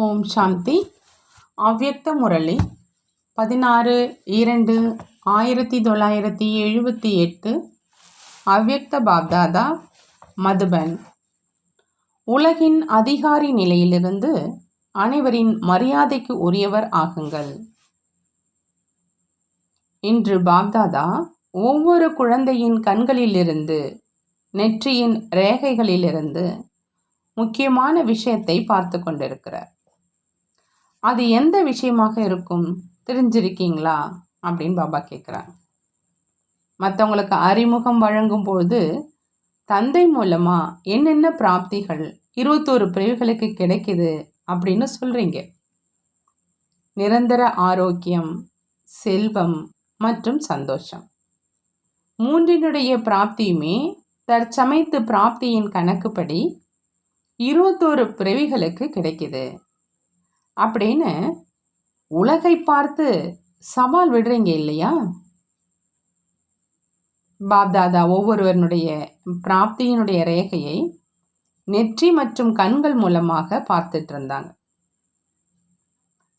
ஓம் சாந்தி. அவ்யக்த முரளி. பதினாறு இரண்டு ஆயிரத்தி தொள்ளாயிரத்தி எழுபத்தி எட்டு. அவ்யக்த பாப்தாதா மதுபன். உலகின் அதிகாரி நிலையிலிருந்து அனைவரின் மரியாதைக்கு உரியவர் ஆகுங்கள். இன்று பாப்தாதா ஒவ்வொரு குழந்தையின் கண்களிலிருந்து நெற்றியின் ரேகைகளிலிருந்து முக்கியமான விஷயத்தை பார்த்து கொண்டிருக்கிறார். அது எந்த விஷயமாக இருக்கும்? தெரிஞ்சிருக்கீங்களா? அப்படின்னு பாபா கேட்குறாங்க மற்றவங்களுக்கு அறிமுகம் வழங்கும் பொழுது தந்தை மூலமாக என்னென்ன பிராப்திகள் இருபத்தோரு பிரிவுகளுக்கு கிடைக்குது? அப்படின்னு சொல்கிறீங்க நிரந்தர ஆரோக்கியம் செல்வம் மற்றும் சந்தோஷம். மூன்றினுடைய பிராப்தியுமே தற்சமைத்து பிராப்தியின் கணக்குப்படி இருபத்தோரு பிறவிகளுக்கு கிடைக்குது. அப்படின்னு உலகை பார்த்து சவால் விடுறீங்க இல்லையா? பாப்தாதா ஒவ்வொருவனுடைய பிராப்தியினுடைய ரேகையை நெற்றி மற்றும் கண்கள் மூலமாக பார்த்துட்டு இருந்தாங்க.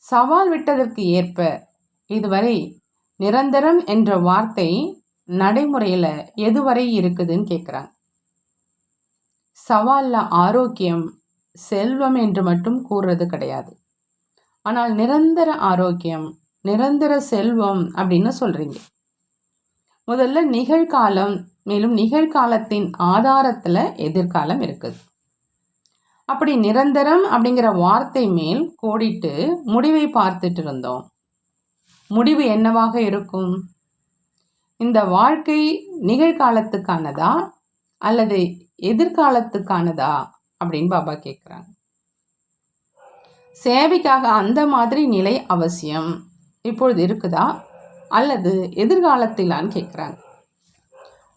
சவால் விட்டதற்கு ஏற்ப இதுவரை நிரந்தரம் என்ற வார்த்தை நடைமுறையில் எதுவரை இருக்குதுன்னு கேட்குறாங்க சவாலில் ஆரோக்கியம் செல்வம் என்று மட்டும் கூறுறது கிடையாது. ஆனால் நிரந்தர ஆரோக்கியம் நிரந்தர செல்வம் அப்படின்னு சொல்கிறீங்க முதல்ல நிகழ்காலம் மேலும் நிகழ்காலத்தின் ஆதாரத்தில் எதிர்காலம் இருக்குது. அப்படி நிரந்தரம் அப்படிங்கிற வார்த்தை மேல் கோடிட்டு முடிவை பார்த்துட்டு இருந்தோம். முடிவு என்னவாக இருக்கும்? இந்த வாழ்க்கை நிகழ்காலத்துக்கானதா அல்லது எதிர்காலத்துக்கானதா அப்படின்னு பாபா கேட்குறாங்க சேவைக்காக அந்த மாதிரி நிலை அவசியம். இப்பொழுது இருக்குதா? அல்லது எதிர்காலத்திலான்னு கேட்குறாங்க.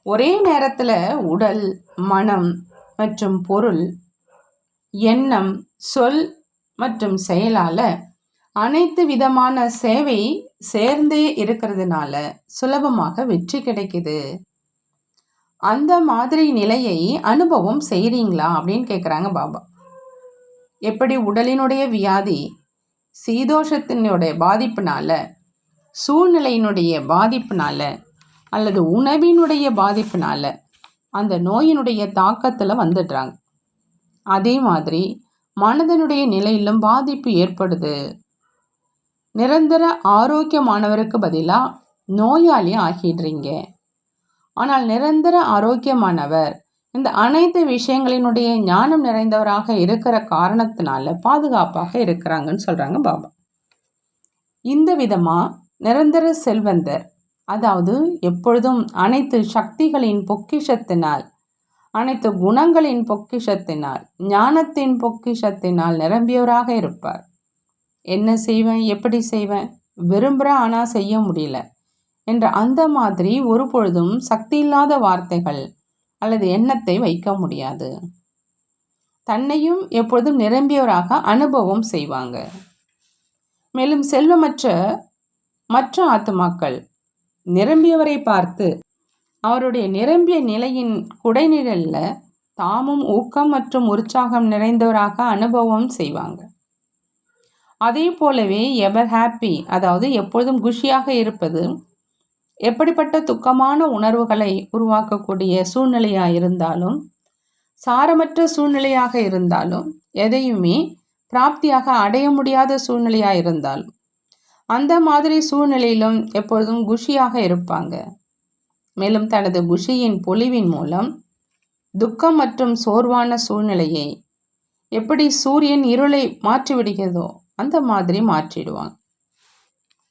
ஒரே நேரத்தில் உடல் மனம் மற்றும் பொருள் எண்ணம் சொல் மற்றும் செயலால் அனைத்து விதமான சேவை சேர்ந்தே இருக்கிறதுனால சுலபமாக வெற்றி கிடைக்குது. அந்த மாதிரி நிலையை அனுபவம் செய்கிறீங்களா அப்படின்னு கேட்குறாங்க பாபா. எப்படி உடலினுடைய வியாதி சீதோஷத்தினுடைய பாதிப்புனால சூழ்நிலையினுடைய பாதிப்புனால அல்லது உணவினுடைய பாதிப்புனால அந்த நோயினுடைய தாக்கத்தில் வந்துடுறாங்க. அதே மாதிரி மனதனுடைய நிலையிலும் பாதிப்பு ஏற்படுது. நிரந்தர ஆரோக்கியமானவருக்கு பதிலாக நோயாளி ஆகிடுறீங்க. ஆனால் நிரந்தர ஆரோக்கியமானவர் இந்த அனைத்து விஷயங்களினுடைய ஞானம் நிறைந்தவராக இருக்கிற காரணத்தினால பாதுகாப்பாக இருக்கிறாங்கன்னு சொல்கிறாங்க பாபா. இந்த விதமாக நிரந்தர செல்வந்தர் அதாவது எப்பொழுதும் அனைத்து சக்திகளின் பொக்கிஷத்தினால் அனைத்து குணங்களின் பொக்கிஷத்தினால் ஞானத்தின் பொக்கிஷத்தினால் நிரம்பியவராக இருப்பார். என்ன செய்வேன்? எப்படி செய்வேன்? விரும்புகிற ஆனால் செய்ய முடியல. என்ற அந்த மாதிரி ஒரு பொழுதும் சக்தி இல்லாத வார்த்தைகள் அல்லது எண்ணத்தை வைக்க முடியாது. தன்னையும் எப்பொழுதும் நிரம்பியவராக அனுபவம் செய்வாங்க. மேலும் செல்வமற்ற மற்ற ஆத்துமாக்கள் நிரம்பியவரை பார்த்து அவருடைய நிரம்பிய நிலையின் குடைநிழல்ல தாமும் ஊக்கம் மற்றும் உற்சாகம் நிறைந்தவராக அனுபவம் செய்வாங்க. அதே போலவே எவர் ஹாப்பி அதாவது எப்பொழுதும் குஷியாக இருப்பது எப்படிப்பட்ட துக்கமான உணர்வுகளை உருவாக்கக்கூடிய சூழ்நிலையாக இருந்தாலும் சாரமற்ற சூழ்நிலையாக இருந்தாலும் எதையுமே பிராப்தியாக அடைய முடியாத சூழ்நிலையாக இருந்தாலும் அந்த மாதிரி சூழ்நிலையிலும் எப்பொழுதும் குஷியாக இருப்பாங்க. மேலும் தனது குஷியின் பொலிவின் மூலம் துக்கம் மற்றும் சோர்வான சூழ்நிலையை எப்படி சூரியன் இருளை மாற்றிவிடுகிறதோ அந்த மாதிரி மாற்றிடுவாங்க.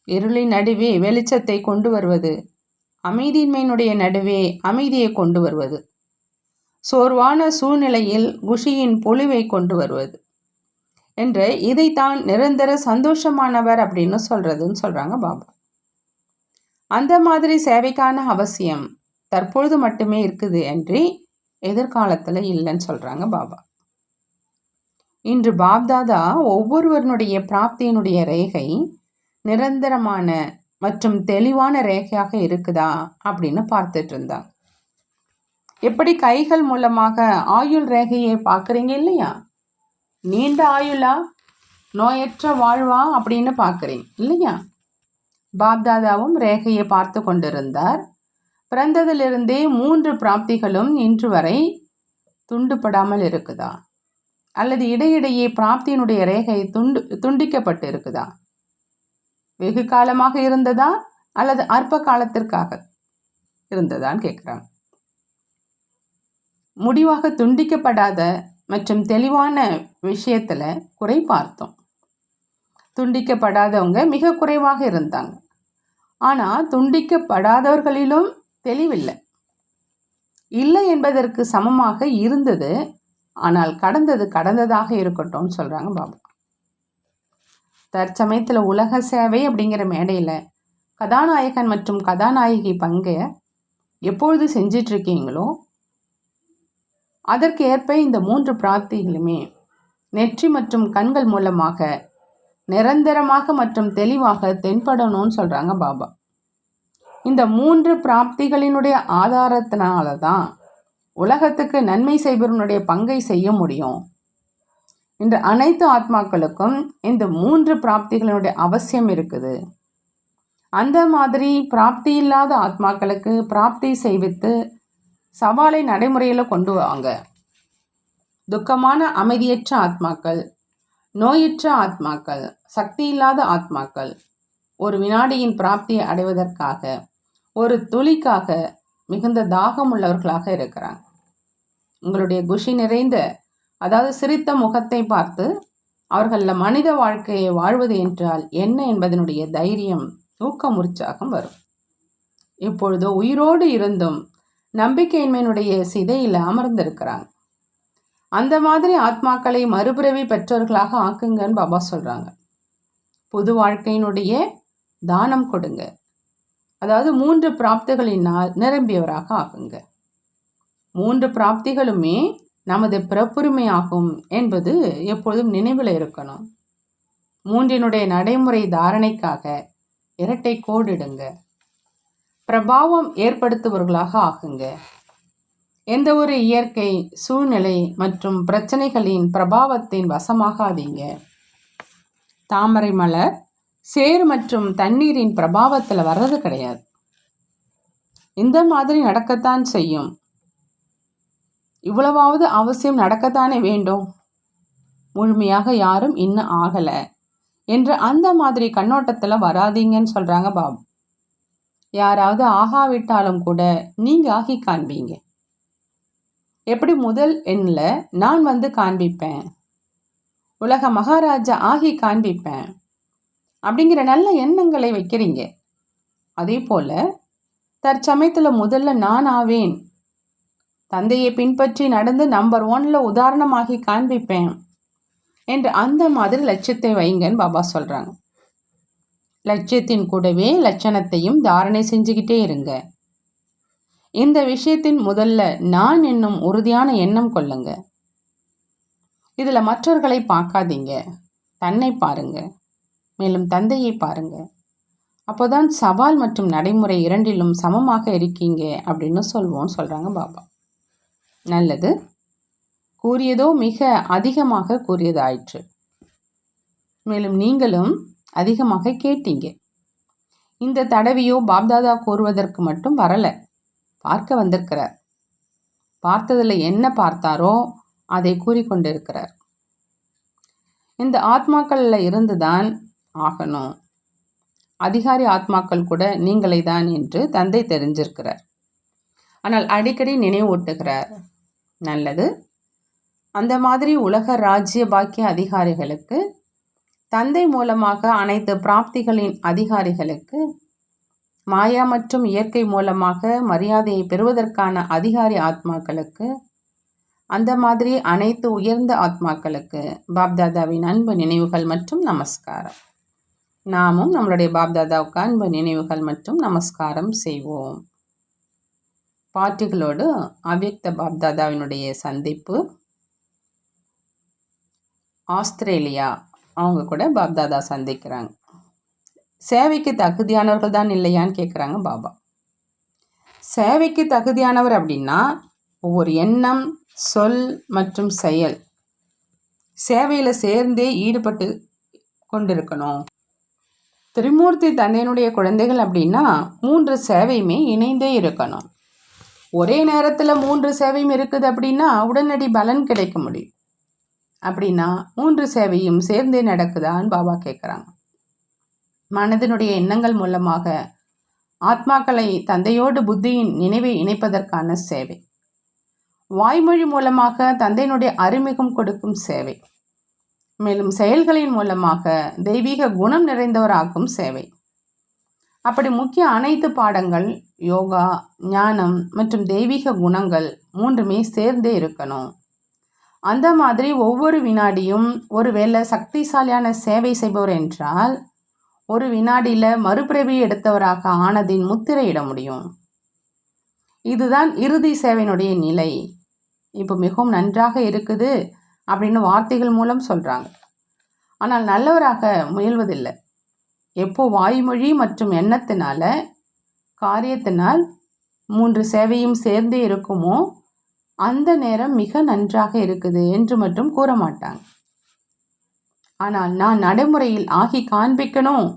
இருளின் நடுவே வெளிச்சத்தை கொண்டு வருவது. அமைதியின்மையினுடைய நடுவே அமைதியை கொண்டு வருவது. சோர்வான சூழ்நிலையில் குஷியின் பொலிவை கொண்டு வருவது என்று இதைத்தான் நிரந்தர சந்தோஷமானவர் அப்படின்னு சொல்கிறதுன்னு சொல்கிறாங்க பாபா. அந்த மாதிரி சேவைக்கான அவசியம் தற்பொழுது மட்டுமே இருக்குது என்று எதிர்காலத்தில் இல்லைன்னு சொல்கிறாங்க பாபா. இன்று பாப்தாதா ஒவ்வொருவருடைய பிராப்தியினுடைய ரேகை நிரந்தரமான மற்றும் தெளிவான ரேகையாக இருக்குதா அப்படின்னு பார்த்துட்டு இருந்தாங்க. எப்படி கைகள் மூலமாக ஆயுள் ரேகையை பார்க்குறீங்க இல்லையா? நீண்ட ஆயுளா? நோயற்ற வாழ்வா? அப்படின்னு பார்க்குறீங்க இல்லையா? பாப்தாதாவும் ரேகையை பார்த்து கொண்டிருந்தார். பிறந்ததிலிருந்தே மூன்று பிராப்திகளும் இன்று வரை துண்டுபடாமல் இருக்குதா? அல்லது இடையிடையே பிராப்தியினுடைய ரேகை துண்டு துண்டிக்கப்பட்டு இருக்குதா வெகு காலமாக இருந்ததா அல்லது அற்ப காலத்திற்காக இருந்ததான்னு கேட்குறாங்க முடிவாக துண்டிக்கப்படாத மற்றும் தெளிவான விஷயத்தில் குறை பார்த்தோம். துண்டிக்கப்படாதவங்க மிக குறைவாக இருந்தாங்க. ஆனால் துண்டிக்கப்படாதவர்களிலும் தெளிவில்லை. இல்லை என்பதற்கு சமமாக இருந்தது. ஆனால் கடந்தது கடந்ததாக இருக்கட்டும்னு சொல்கிறாங்க பாபு. தற்சமயத்தில் உலக சேவை அப்படிங்கிற மேடையில் கதாநாயகன் மற்றும் கதாநாயகி பங்கை எப்பொழுது செஞ்சிட்ருக்கீங்களோ அதற்கேற்ப இந்த மூன்று பிரார்த்திகளுமே நெற்றி மற்றும் கண்கள் மூலமாக நிரந்தரமாக மற்றும் தெளிவாக தென்படணும்னு சொல்கிறாங்க பாபா. இந்த மூன்று பிராப்திகளினுடைய ஆதாரத்தினால தான் உலகத்துக்கு நன்மை செய்பவனுடைய பங்கை செய்ய முடியும். இன்று அனைத்து ஆத்மாக்களுக்கும் இந்த மூன்று பிராப்திகளினுடைய அவசியம் இருக்குது. அந்த மாதிரி பிராப்தி இல்லாத ஆத்மாக்களுக்கு பிராப்தி செய்வித்து சவாலை நடைமுறையில் கொண்டு வாங்க. துக்கமான அமைதியற்ற ஆத்மாக்கள் நோயற்ற ஆத்மாக்கள் சக்தி இல்லாத ஆத்மாக்கள் ஒரு வினாடியின் பிராப்தியை அடைவதற்காக ஒரு துளிக்காக மிகுந்த தாகம் உள்ளவர்களாக இருக்கிறாங்க. உங்களுடைய குஷி நிறைந்த அதாவது சிரித்த முகத்தை பார்த்து அவர்களில் மனித வாழ்க்கையை வாழ்வது என்றால் என்ன என்பதனுடைய தைரியம் ஊக்கம் உற்சாகம் வரும். இப்பொழுதோ உயிரோடு இருந்தும் நம்பிக்கையின்மையினுடைய சிதையில் அமர்ந்திருக்கிறாங்க. அந்த மாதிரி ஆத்மாக்களை மறுபிறவி பெற்றவர்களாக ஆக்குங்கன்னு பாபா சொல்கிறாங்க புது வாழ்க்கையினுடைய தானம் கொடுங்க. அதாவது மூன்று பிராப்திகளினால் நிரம்பியவராக ஆகுங்க. மூன்று பிராப்திகளுமே நமது பிறப்புரிமையாகும் என்பது எப்பொழுதும் நினைவில் இருக்கணும். மூன்றினுடைய நடைமுறை தாரணைக்காக இரட்டை கோடிடுங்க பிரபாவம் ஏற்படுத்துபவர்களாக ஆகுங்க. எந்த ஒரு இயற்கை சூழ்நிலை மற்றும் பிரச்சனைகளின் பிரபாவத்தின் வசமாகாதீங்க. தாமரை மலர் சேர் மற்றும் தண்ணீரின் பிரபாவத்தில் வர்றது கிடையாது. இந்த மாதிரி நடக்கத்தான் செய்யும். இவ்வளவாவது அவசியம் நடக்கத்தானே வேண்டும்? முழுமையாக யாரும் இன்னும் ஆகலை. என்ற அந்த மாதிரி கண்ணோட்டத்தில் வராதீங்கன்னு சொல்கிறாங்க பாபு. யாராவது ஆகாவிட்டாலும் கூட நீங்கள் ஆகி காண்பீங்க. எப்படி முதல் எண்ணில் நான் வந்து காண்பிப்பேன்? உலக மகாராஜா ஆகி காண்பிப்பேன். அப்படிங்கிற நல்ல எண்ணங்களை வைக்கிறீங்க. அதே போல் தற்சமயத்தில் முதல்ல நான் ஆவேன். தந்தையை பின்பற்றி நடந்து நம்பர் ஒன்ல உதாரணமாகி காண்பிப்பேன் என்று அந்த மாதிரி லட்சியத்தை வைங்கன்னு பாபா சொல்கிறாங்க லட்சியத்தின் கூடவே லட்சணத்தையும் தாரணை செஞ்சுக்கிட்டே இருங்க. இந்த விஷயத்தின் முதல்ல நான் என்னும் உறுதியான எண்ணம் கொள்ளுங்க. இதில் மற்றவர்களை பார்க்காதீங்க. தன்னை பாருங்க. மேலும் தந்தையை பாருங்க. அப்போதான் சவால் மற்றும் நடைமுறை இரண்டிலும் சமமாக இருக்கீங்க அப்படின்னு சொல்வோம்னு சொல்கிறாங்க பாபா. நல்லது. கூறியதோ மிக அதிகமாக கூறியதாயிற்று. மேலும் நீங்களும் அதிகமாக கேட்டீங்க. இந்த தடவையோ பாப்தாதா கூறுவதற்கு மட்டும் வரலை. பார்க்க வந்திருக்கிறார். பார்த்ததில் என்ன பார்த்தாரோ அதை கூறிக்கொண்டிருக்கிறார். இந்த ஆத்மாக்களில் இருந்து தான் ஆகணும். அதிகாரி ஆத்மாக்கள் கூட நீங்களே தான் என்று தந்தை தெரிஞ்சிருக்கிறார். ஆனால் அடிக்கடி நினைவூட்டுகிறார். நல்லது. அந்த மாதிரி உலக ராஜ்ய பாக்கிய அதிகாரிகளுக்கு தந்தை மூலமாக அனைத்து பிராப்திகளின் அதிகாரிகளுக்கு மாயா மற்றும் இயற்கை மூலமாக மரியாதையை பெறுவதற்கான அதிகாரி ஆத்மாக்களுக்கு அந்த மாதிரி அனைத்து உயர்ந்த ஆத்மாக்களுக்கு பாப்தாதாவின் அன்பு நினைவுகள் மற்றும் நமஸ்காரம். நாமும் நம்மளுடைய பாப்தாதாவுக்கு அன்பு நினைவுகள் மற்றும் நமஸ்காரம் செய்வோம். பார்ட்டிகளோடு அவ்யக்த பாப்தாதாவினுடைய சந்திப்பு. ஆஸ்திரேலியா அவங்க கூட பாப்தாதா சந்திக்கிறாங்க. சேவைக்கு தகுதியானவர்கள் தான் இல்லையான்னு கேட்குறாங்க பாபா. சேவைக்கு தகுதியானவர் அப்படின்னா ஒவ்வொரு எண்ணம் சொல் மற்றும் செயல் சேவையில் சேர்ந்தே ஈடுபட்டு கொண்டிருக்கணும். திரிமூர்த்தி தந்தையினுடைய குழந்தைகள் அப்படின்னா மூன்று சேவையுமே இணைந்தே இருக்கணும். ஒரே நேரத்தில் மூன்று சேவையும் இருக்குது அப்படின்னா உடனடி பலன் கிடைக்க முடியும். அப்படின்னா மூன்று சேவையும் சேர்ந்தே நடக்குதான்னு பாபா கேட்குறாங்க மனதினுடைய எண்ணங்கள் மூலமாக ஆத்மாக்களை தந்தையோடு புத்தியின் நினைவை இணைப்பதற்கான சேவை. வாய்மொழி மூலமாக தந்தையினுடைய அறிமுகம் கொடுக்கும் சேவை. மேலும் செயல்களின் மூலமாக தெய்வீக குணம் நிறைந்தவராக்கும் சேவை. அப்படி முக்கிய அனைத்து பாடங்கள் யோகா ஞானம் மற்றும் தெய்வீக குணங்கள் மூன்றுமே சேர்ந்தே இருக்கணும். அந்த மாதிரி ஒவ்வொரு வினாடியும் ஒருவேளை சக்திசாலியான சேவை செய்பவர் என்றால் ஒரு வினாடியில் மறுபிறவி எடுத்தவராக ஆனதின் முத்திரையிட முடியும். இதுதான் இறுதி சேவையினுடைய நிலை. இப்போ மிகவும் நன்றாக இருக்குது அப்படின்னு வார்த்தைகள் மூலம் சொல்கிறாங்க ஆனால் நல்லவராக முயல்வதில்லை. எப்போ வாய்மொழி மற்றும் எண்ணத்தினால காரியத்தினால் மூன்று சேவையும் சேர்ந்தே இருக்குமோ அந்த நேரம் மிக நன்றாக இருக்குது என்று மட்டும் கூற மாட்டாங்க. ஆனால் நான் நடைமுறையில் ஆகி காண்பிக்கணும்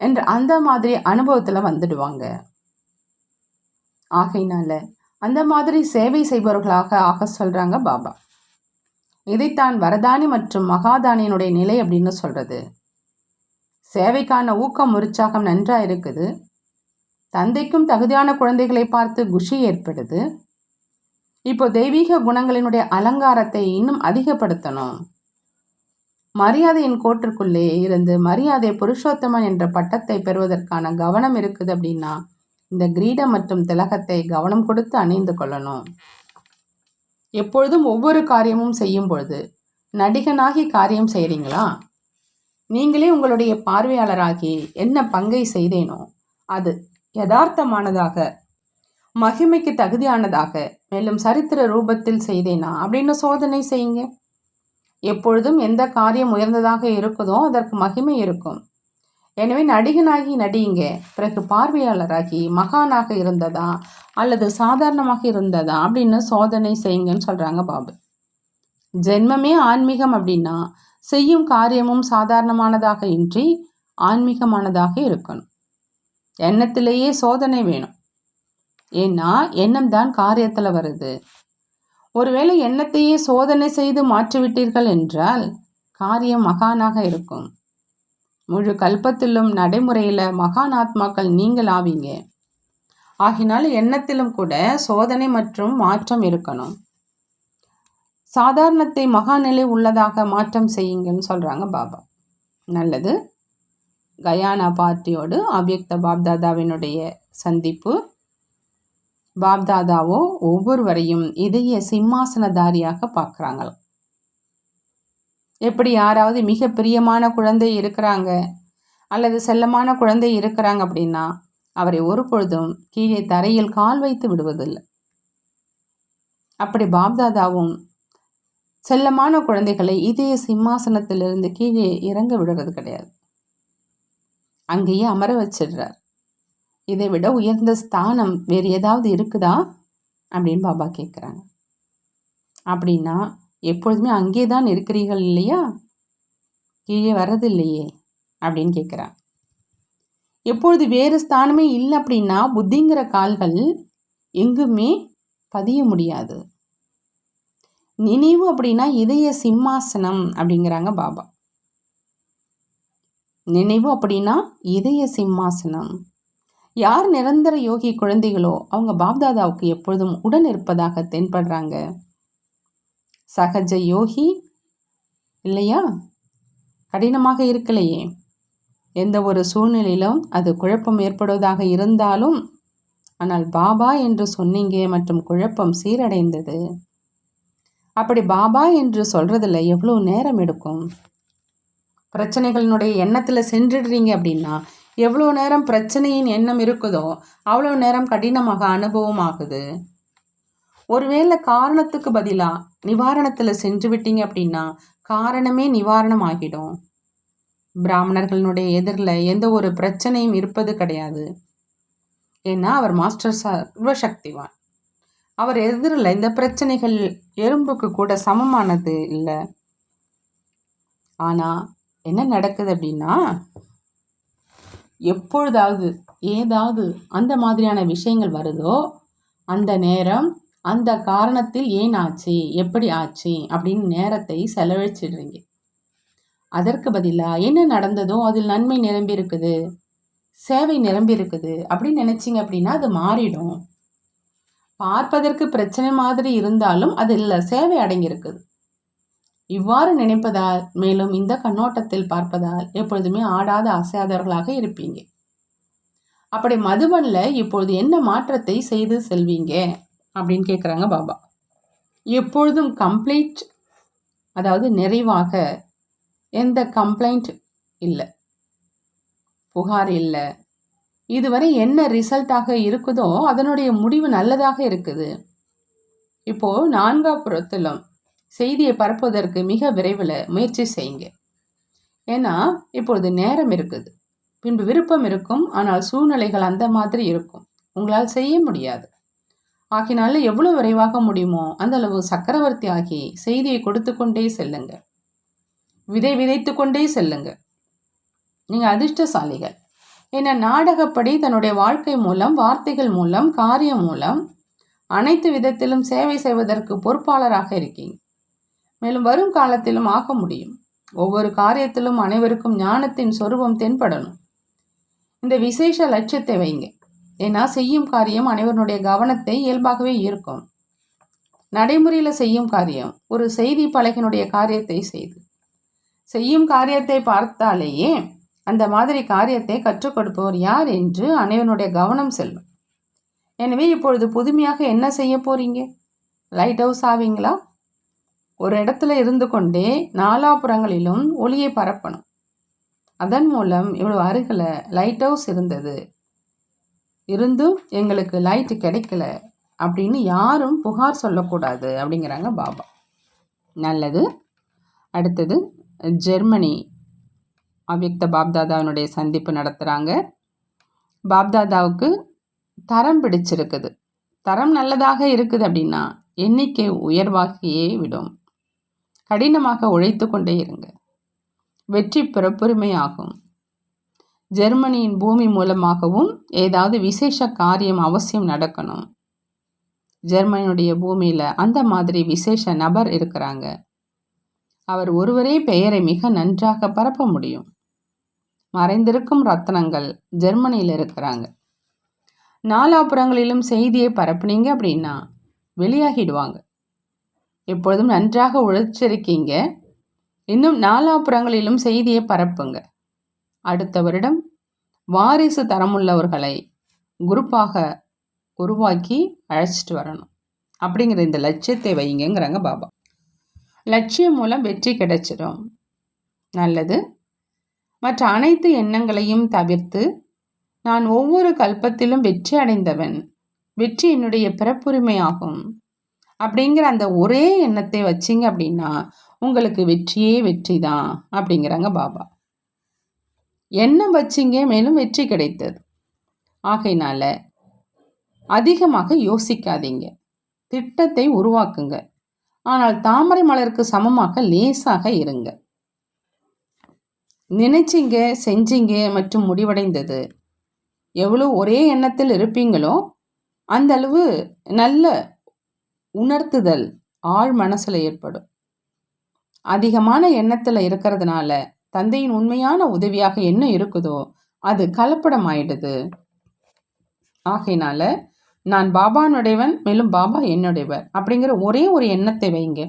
என்று அந்த மாதிரி அனுபவத்தில் வந்துடுவாங்க. ஆகையினால அந்த மாதிரி சேவை செய்பவர்களாக ஆக சொல்கிறாங்க பாபா. இதைத்தான் வரதானி மற்றும் மகாதானியனுடைய நிலை அப்படின்னு சொல்கிறது சேவைக்கான ஊக்கம் உற்சாகம் நன்றாக இருக்குது. தந்தைக்கும் தகுதியான குழந்தைகளை பார்த்து குஷி ஏற்படுது. இப்போ தெய்வீக குணங்களினுடைய அலங்காரத்தை இன்னும் அதிகப்படுத்தணும். மரியாதையின் கோட்டிற்குள்ளே இருந்து மரியாதை புருஷோத்தமன் என்ற பட்டத்தை பெறுவதற்கான கவனம் இருக்குது அப்படின்னா இந்த கிரீடம் மற்றும் திலகத்தை கவனம் கொடுத்து அணிந்து கொள்ளணும். எப்பொழுதும் ஒவ்வொரு காரியமும் செய்யும் பொழுது நடிகனாகி காரியம் செய்கிறீங்களா நீங்களே உங்களுடைய பார்வையாளராகி என்ன பங்கை செய்தேனோ அது யதார்த்தமானதாக மகிமைக்கு தகுதியானதாக மேலும் சரித்திர ரூபத்தில் செய்தேனா அப்படின்னு சோதனை செய்யுங்க. எப்பொழுதும் எந்த காரியம் உயர்ந்ததாக இருக்குதோ அதற்கு மகிமை இருக்கும். எனவே நடிகனாகி நடியுங்க. பிறகு பார்வையாளராகி மகானாக இருந்ததா அல்லது சாதாரணமாக இருந்ததா அப்படின்னு சோதனை செய்யுங்கன்னு சொல்கிறாங்க பாபு. ஜென்மமே ஆன்மீகம் அப்படின்னா செய்யும் காரியமும் சாதாரணமானதாக இன்றி ஆன்மீகமானதாக இருக்கணும். எண்ணத்திலேயே சோதனை வேணும். ஏன்னா எண்ணம் தான் காரியத்தில் வருது. ஒருவேளை எண்ணத்தையே சோதனை செய்து மாற்றிவிட்டீர்கள் என்றால் காரியம் மகானாக இருக்கும். முழு கல்பத்திலும் நடைமுறையில் மகான் ஆத்மாக்கள் நீங்கள் ஆவீங்க. ஆகினால் எண்ணத்திலும் கூட சோதனை மற்றும் மாற்றம் இருக்கணும். சாதாரணத்தை மகாநிலை உள்ளதாக மாற்றம் செய்யுங்கன்னு சொல்கிறாங்க பாபா. நல்லது. கயானா பார்ட்டியோடு அவ்யக்த பாப்தாதாவினுடைய சந்திப்பு. பாப்தாதாவோ ஒவ்வொருவரையும் இதய சிம்மாசனதாரியாக பார்க்குறாங்களாம். எப்படி யாராவது மிக பிரியமான குழந்தை இருக்கிறாங்க அல்லது செல்லமான குழந்தை இருக்கிறாங்க அப்படின்னா அவரை ஒரு பொழுதும் கீழே தரையில் கால் வைத்து விடுவதில்லை. அப்படி பாப்தாதாவும் செல்லமான குழந்தைகளை இதய சிம்மாசனத்திலிருந்து கீழே இறங்க விடுறது கிடையாது. அங்கேயே அமர வச்சிடுறார். இதை விட உயர்ந்த ஸ்தானம் வேறு ஏதாவது இருக்குதா? அப்படின்னு பாபா கேட்குறாங்க. அப்படின்னா எப்பொழுதுமே அங்கே தான் இருக்கிறீர்கள் இல்லையா? கீழே வர்றது இல்லையே அப்படின்னு கேட்குறான் எப்பொழுது வேறு ஸ்தானமே இல்லை அப்படின்னா புத்திங்கிற கால்கள் எங்குமே பதிய முடியாது. நினைவு அப்படின்னா இதய சிம்மாசனம் அப்படிங்கிறாங்க பாபா. நினைவு அப்படின்னா இதய சிம்மாசனம். யார் நிரந்தர யோகி குழந்தைகளோ அவங்க பாப்தாதாவுக்கு எப்பொழுதும் உடன் இருப்பதாக தென்படுறாங்க. சகஜ யோகி இல்லையா? கடினமாக இருக்கலையே. எந்த ஒரு சூழ்நிலையிலும் அது குழப்பம் ஏற்படுவதாக இருந்தாலும் ஆனால் பாபா என்று சொன்னீங்க மற்றும் குழப்பம் சீரடைந்தது. அப்படி பாபா என்று சொல்கிறதுல எவ்வளோ நேரம் எடுக்கும்? பிரச்சனைகளினுடைய எண்ணத்தில் சென்றுடுறீங்க அப்படின்னா எவ்வளோ நேரம் பிரச்சனையின் எண்ணம் இருக்குதோ அவ்வளோ நேரம் கடினமாக அனுபவம் ஆகுது. ஒருவேளை காரணத்துக்கு பதிலாக நிவாரணத்தில் சென்று விட்டீங்க அப்படின்னா காரணமே நிவாரணம் ஆகிடும். பிராமணர்களினுடைய எதிரில் எந்த ஒரு பிரச்சனையும் இருப்பது கிடையாது. ஏன்னா அவர் மாஸ்டர் சர்வசக்திவான். அவர் எதிரில் இந்த பிரச்சனைகள் எறும்புக்கு கூட சமமானது இல்லை. ஆனால் என்ன நடக்குது அப்படின்னா எப்பொழுதாவது ஏதாவது அந்த மாதிரியான விஷயங்கள் வருதோ அந்த நேரம் அந்த காரணத்தில் ஏன் ஆச்சு எப்படி ஆச்சு அப்படின்னு நேரத்தை செலவழிச்சிடுறீங்க. அதற்கு பதிலாக என்ன நடந்ததோ அதில் நன்மை நிரம்பி இருக்குது சேவை நிரம்பி இருக்குது அப்படின்னு நினச்சிங்க அப்படின்னா அது மாறிடும். பார்ப்பதற்கு பிரச்சனை மாதிரி இருந்தாலும் அதில் சேவை அடங்கியிருக்குது. இவ்வாறு நினைப்பதால் மேலும் இந்த கண்ணோட்டத்தில் பார்ப்பதால் எப்பொழுதுமே ஆடாத அசையாதவர்களாக இருப்பீங்க. அப்படி மதுபனில் இப்பொழுது என்ன மாற்றத்தை செய்து செல்வீங்க? அப்படின்னு கேட்குறாங்க பாபா. எப்பொழுதும் கம்ப்ளீட் அதாவது நிறைவாக எந்த கம்ப்ளைண்ட் இல்லை. புகார் இல்லை. இதுவரை என்ன ரிசல்ட்டாக இருக்குதோ அதனுடைய முடிவு நல்லதாக இருக்குது. இப்போது நான்காபுரத்திலும் செய்தியை பரப்புவதற்கு மிக விரைவில் முயற்சி செய்யுங்க. ஏன்னா இப்பொழுது நேரம் இருக்குது. பின்பு விருப்பம் இருக்கும் ஆனால் சூழ்நிலைகள் அந்த மாதிரி இருக்கும். உங்களால் செய்ய முடியாது. ஆகினால எவ்வளோ விரைவாக முடியுமோ அந்த அளவு சக்கரவர்த்தி ஆகி செய்தியை கொடுத்து கொண்டே செல்லுங்க. விதை விதைத்து கொண்டே செல்லுங்க. நீங்கள் அதிர்ஷ்டசாலிகள். என நாடகப்படி தன்னுடைய வாழ்க்கை மூலம் வார்த்தைகள் மூலம் காரியம் மூலம் அனைத்து விதத்திலும் சேவை செய்வதற்கு பொறுப்பாளராக இருக்கீங்க. மேலும் வரும் காலத்திலும் ஆக முடியும். ஒவ்வொரு காரியத்திலும் அனைவருக்கும் ஞானத்தின் சொரூபம் தென்படணும். இந்த விசேஷ லட்சியத்தை வைங்க. ஏன்னா செய்யும் காரியம் அனைவருடைய கவனத்தை இயல்பாகவே ஈர்க்கும். நடைமுறையில் செய்யும் காரியம் ஒரு செய்தி பலகினுடைய காரியத்தை செய்து. செய்யும் காரியத்தை பார்த்தாலேயே அந்த மாதிரி காரியத்தை கற்றுக் கொடுப்பவர் யார் என்று அனைவனுடைய கவனம் செல்லும். எனவே இப்பொழுது புதுமையாக என்ன செய்ய போறீங்க? லைட் ஹவுஸ் ஆவீங்களா? ஒரு இடத்துல இருந்து கொண்டே நாலாபுறங்களிலும் ஒளியை பரப்பணும். அதன் மூலம் இவ்வளோ அருகில் லைட் ஹவுஸ் இருந்தது. இருந்தும் எங்களுக்கு லைட்டு கிடைக்கல அப்படின்னு யாரும் புகார் சொல்லக்கூடாது அப்படிங்கிறாங்க பாபா. நல்லது. அடுத்தது ஜெர்மனி. அவ்யக்த பாப்தாதாவினுடைய சந்திப்பு நடத்துகிறாங்க பாப்தாதாவுக்கு தரம் பிடிச்சிருக்குது. தரம் நல்லதாக இருக்குது அப்படின்னா எண்ணிக்கை உயர்வாகியே விடும். கடினமாக உழைத்து கொண்டே இருங்க. வெற்றி பிறப்புரிமையாகும் ஜெர்மனியின் பூமி மூலமாகவும் ஏதாவது விசேஷ காரியம் அவசியம் நடக்கணும். ஜெர்மனியுடைய பூமியில் அந்த மாதிரி விசேஷ நபர் இருக்கிறாங்க. அவர் ஒருவரே பெயரை மிக நன்றாக பரப்ப முடியும். மறைந்திருக்கும் ரத்தனங்கள் ஜெர்மனியில் இருக்கிறாங்க. நாலாபுறங்களிலும் செய்தியை பரப்புனீங்க அப்படின்னா வெளியாகிடுவாங்க. எப்பொழுதும் நன்றாக உழைச்சிருக்கீங்க. இன்னும் நாலாபுறங்களிலும் செய்தியை பரப்புங்க. அடுத்த வருடம் வாரிசு தரமுள்ளவர்களை குரூப்பாக உருவாக்கி அழைச்சிட்டு வரணும். அப்படிங்கிற இந்த லட்சியத்தை வைங்கிறாங்க பாபா. லட்சியம் மூலம் வெற்றி கிடைச்சிடும். நல்லது. மற்ற அனைத்து எண்ணங்களையும் தவிர்த்து நான் ஒவ்வொரு கல்பத்திலும் வெற்றி அடைந்தவன். வெற்றி என்னுடைய பிறப்புரிமையாகும் அப்படிங்கிற அந்த ஒரே எண்ணத்தை வச்சிங்க அப்படின்னா உங்களுக்கு வெற்றியே வெற்றி தான் அப்படிங்கிறாங்க பாபா. எண்ணம் வச்சிங்க மேலும் வெற்றி கிடைத்தது. ஆகையினால அதிகமாக யோசிக்காதீங்க. திட்டத்தை உருவாக்குங்க. ஆனால் தாமரை மலருக்கு சமமாக லேசாக இருங்க. நினைச்சிங்க செஞ்சீங்க மற்றும் முடிவடைந்தது. எவ்வளோ ஒரே எண்ணத்தில் இருப்பீங்களோ அந்த அளவு நல்ல உணர்த்துதல் ஆழ் மனசில் ஏற்படும். அதிகமான எண்ணத்தில் இருக்கிறதுனால தந்தையின் உண்மையான உதவியாக என்ன இருக்குதோ அது கலப்படம் ஆயிடுது ஆகையினால நான் பாபானுடையவன் மேலும் பாபா என்னுடையவர் அப்படிங்கிற ஒரே ஒரு எண்ணத்தை வைங்க.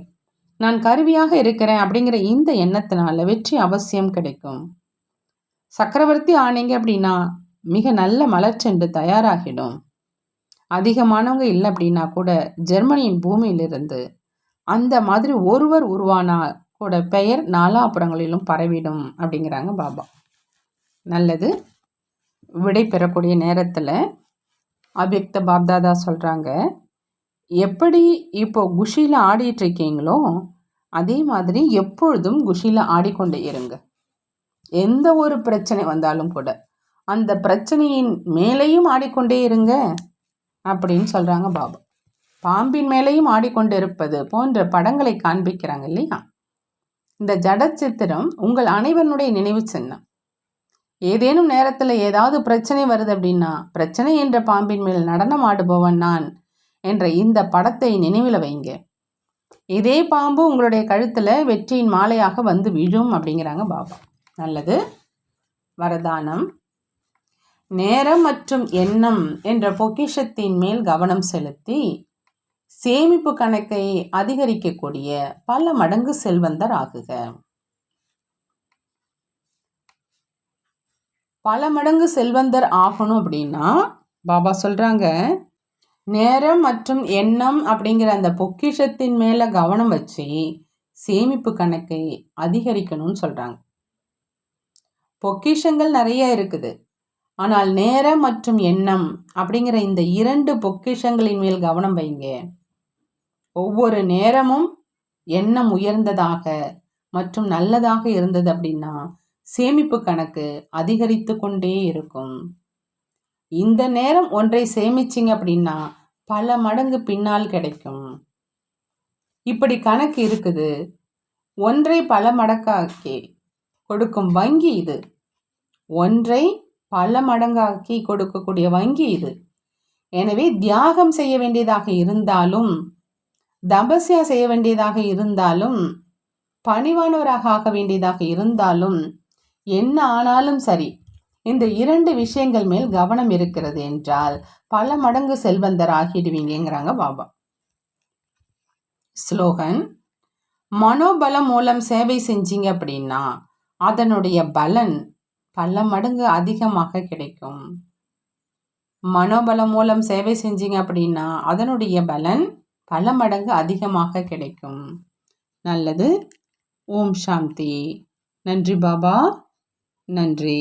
நான் கருவியாக இருக்கிறேன் அப்படிங்கிற இந்த எண்ணத்தினால வெற்றி அவசியம் கிடைக்கும். சக்கரவர்த்தி ஆனீங்க அப்படின்னா மிக நல்ல மலர்ச்செண்டு தயாராகிடும். அதிகமானவங்க இல்லை அப்படின்னா கூட ஜெர்மனியின் பூமியிலிருந்து அந்த மாதிரி ஒருவர் உருவானா கூட பெயர் நாலாபுரங்களிலும் பரவிடும் அப்படிங்கிறாங்க பாபா. நல்லது. விடை பெறக்கூடிய நேரத்தில் அபியக்த பாப்தாதா சொல்கிறாங்க எப்படி இப்போ குஷியில் ஆடிட்டுருக்கீங்களோ அதே மாதிரி எப்பொழுதும் குஷியில் ஆடிக்கொண்டே இருங்க. எந்த ஒரு பிரச்சனை வந்தாலும் கூட அந்த பிரச்சனையின் மேலேயும் ஆடிக்கொண்டே இருங்க அப்படின்னு சொல்கிறாங்க பாபா. பாம்பின் மேலேயும் ஆடிக்கொண்டு இருப்பது போன்ற படங்களை காண்பிக்கிறாங்க இல்லையா? இந்த ஜட சித்திரம் உங்கள் அனைவருடைய நினைவு சின்னம். ஏதேனும் நேரத்தில் ஏதாவது பிரச்சனை வருது அப்படின்னா பிரச்சனை என்ற பாம்பின் மேல் நடனம் ஆடுபவன் நான் என்ற இந்த படத்தை நினைவில் வைங்க. இதே பாம்பு உங்களுடைய கழுத்தில் வெற்றியின் மாலையாக வந்து விழும் அப்படிங்கிறாங்க பாபா. நல்லது. வரதானம். நேரம் மற்றும் எண்ணம் என்ற பொக்கிஷத்தின் மேல் கவனம் செலுத்தி சேமிப்பு கணக்கை அதிகரிக்கக்கூடிய பல மடங்கு செல்வந்தர் ஆகுக. பல மடங்கு செல்வந்தர் ஆகணும் அப்படின்னா பாபா சொல்கிறாங்க நேரம் மற்றும் எண்ணம் அப்படிங்கிற அந்த பொக்கிஷத்தின் மேலே கவனம் வச்சு சேமிப்பு கணக்கை அதிகரிக்கணும்னு சொல்கிறாங்க பொக்கிஷங்கள் நிறைய இருக்குது. ஆனால் நேரம் மற்றும் எண்ணம் அப்படிங்கிற இந்த இரண்டு பொக்கிஷங்களின் மேல் கவனம் வைங்க. ஒவ்வொரு நேரமும் எண்ணம் உயர்ந்ததாக மற்றும் நல்லதாக இருந்தது அப்படின்னா சேமிப்பு கணக்கு அதிகரித்து கொண்டே இருக்கும். இந்த நேரம் ஒன்றை சேமிச்சிங்க அப்படின்னா பல மடங்கு பின்னால் கிடைக்கும். இப்படி கணக்கு இருக்குது. ஒன்றை பல மடக்காக்கி கொடுக்கும் வங்கி இது. ஒன்றை பல மடங்காக்கி கொடுக்கக்கூடிய வங்கி இது. எனவே தியாகம் செய்ய வேண்டியதாக இருந்தாலும் தபஸ்யா செய்ய வேண்டியதாக இருந்தாலும் பணிவானவராக ஆக வேண்டியதாக இருந்தாலும் என்ன ஆனாலும் சரி இந்த இரண்டு விஷயங்கள் மேல் கவனம் இருக்கிறது என்றால் பல மடங்கு செல்வந்தர் ஆகிடுவீங்கிறாங்க பாபா. ஸ்லோகன் மனோபலம் மூலம் சேவை செஞ்சீங்க அப்படின்னா அதனுடைய பலன் பல மடங்கு அதிகமாக கிடைக்கும். மனோபலம் மூலம் சேவை செஞ்சீங்க அப்படின்னா அதனுடைய பலன் பல மடங்கு அதிகமாக கிடைக்கும். நல்லது. ஓம் சாந்தி. நன்றி பாபா. நன்றி.